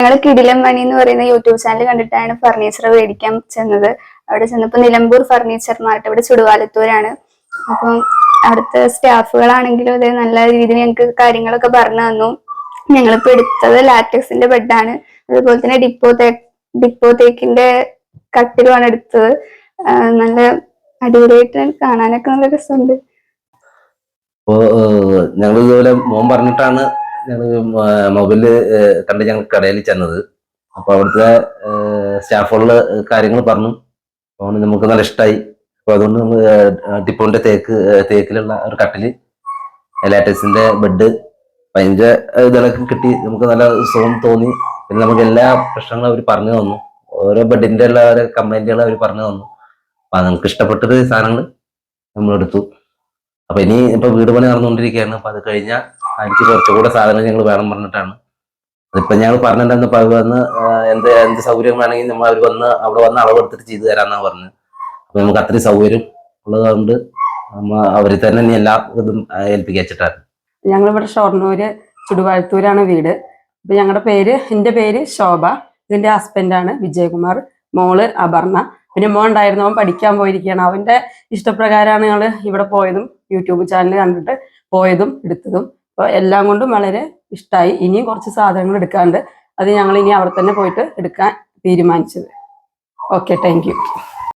ഞങ്ങൾ കിടിലം മണി എന്ന് പറയുന്ന യൂട്യൂബ് ചാനൽ കണ്ടിട്ടാണ് ഫർണിച്ചർ മേടിക്കാൻ ചെന്നത്. അവിടെ ചെന്നപ്പോൾ നിലമ്പൂർ ഫർണിച്ചർ മാർട്ട് ഇവിടെ ചുടുവാലത്തൂരാണ്. അപ്പം അവിടുത്തെ സ്റ്റാഫുകളാണെങ്കിലും അതെ നല്ല രീതിയിൽ ഞങ്ങൾക്ക് കാര്യങ്ങളൊക്കെ പറഞ്ഞു തന്നു. ഞങ്ങളിപ്പോ എടുത്തത് ലാറ്റക്സിന്റെ ബെഡാണ് അതുപോലെ തന്നെ ഡിപ്പോ തേ ഡിപ്പോ തേക്കിന്റെ കട്ടിലുമാണ് എടുത്തത്. നല്ല അടിപൊളിയായിട്ട് കാണാനൊക്കെ നല്ല രസമുണ്ട്. അപ്പോ ഞങ്ങൾ ഇതുപോലെ മോൻ പറഞ്ഞിട്ടാണ് ഞങ്ങൾ മൊബൈൽ കണ്ട് ഞങ്ങൾ കടയിൽ ചെന്നത്. അപ്പൊ അവിടുത്തെ സ്റ്റാഫുകളുടെ കാര്യങ്ങൾ പറഞ്ഞു. അതുകൊണ്ട് നമുക്ക് നല്ല ഇഷ്ടമായി അപ്പൊ അതുകൊണ്ട് നമ്മൾ ടിപ്പോന്റെ തേക്ക് തേക്കിലുള്ള ഒരു കട്ടിൽ ലാറ്റസിന്റെ ബെഡ് അതിന്റെ ഇതൊക്കെ കിട്ടി. നമുക്ക് നല്ല സുഖം തോന്നി. പിന്നെ നമുക്ക് എല്ലാ പ്രശ്നങ്ങളും അവർ പറഞ്ഞു തന്നു. ഓരോ ബെഡിന്റെ ഉള്ള ഓരോ കംപ്ലൈന്റുകൾ അവർ പറഞ്ഞു തന്നു. അപ്പൊ നമുക്ക് ഇഷ്ടപ്പെട്ടത് സാധനങ്ങൾ നമ്മളെടുത്തു. അപ്പൊ ഇനി ഇപ്പൊ വീട് പണി നടന്നുകൊണ്ടിരിക്കുകയാണ്. അപ്പൊ അത് കഴിഞ്ഞാൽ എനിക്ക് കുറച്ചുകൂടെ സാധനങ്ങൾ ഞങ്ങൾ വേണം പറഞ്ഞിട്ടാണ്. അതിപ്പോ ഞങ്ങൾ പറഞ്ഞിട്ടുണ്ടെന്ന് അവർ വന്ന് എന്ത് എന്ത് സൗകര്യം വേണമെങ്കിൽ നമ്മൾ അവർ വന്ന് അവിടെ വന്ന് അളവെടുത്തിട്ട് ചെയ്തു തരാന്നാ പറഞ്ഞത് അപ്പൊ നമുക്ക് അത്രയും സൗകര്യം ഉള്ളതുകൊണ്ട് നമ്മ അവർ തന്നെ എല്ലാ ഇതും ഏൽപ്പിക്കാച്ചിട്ടാണ് ഞങ്ങളിവിടെ ഷൊർണൂര് ചുടുവാഴത്തൂരാണ് വീട്. അപ്പൊ ഞങ്ങളുടെ പേര് എന്റെ പേര് ശോഭ. ഇതിന്റെ ഹസ്ബൻഡാണ് വിജയകുമാർ. മോൾ അപർണ. പിന്നെ മോൻ ഉണ്ടായിരുന്നു അവൻ പഠിക്കാൻ പോയിരിക്കുകയാണ് അവന്റെ ഇഷ്ടപ്രകാരമാണ് ഞങ്ങൾ ഇവിടെ പോയതും യൂട്യൂബ് ചാനൽ കണ്ടിട്ട് പോയതും എടുത്തതും. അപ്പോൾ എല്ലാം കൊണ്ടും വളരെ ഇഷ്ടമായി ഇനിയും കുറച്ച് സാധനങ്ങൾ എടുക്കാണ്ട് അത് ഞങ്ങൾ ഇനി അവിടെ തന്നെ പോയിട്ട് എടുക്കാൻ തീരുമാനിച്ചത്. Okay thank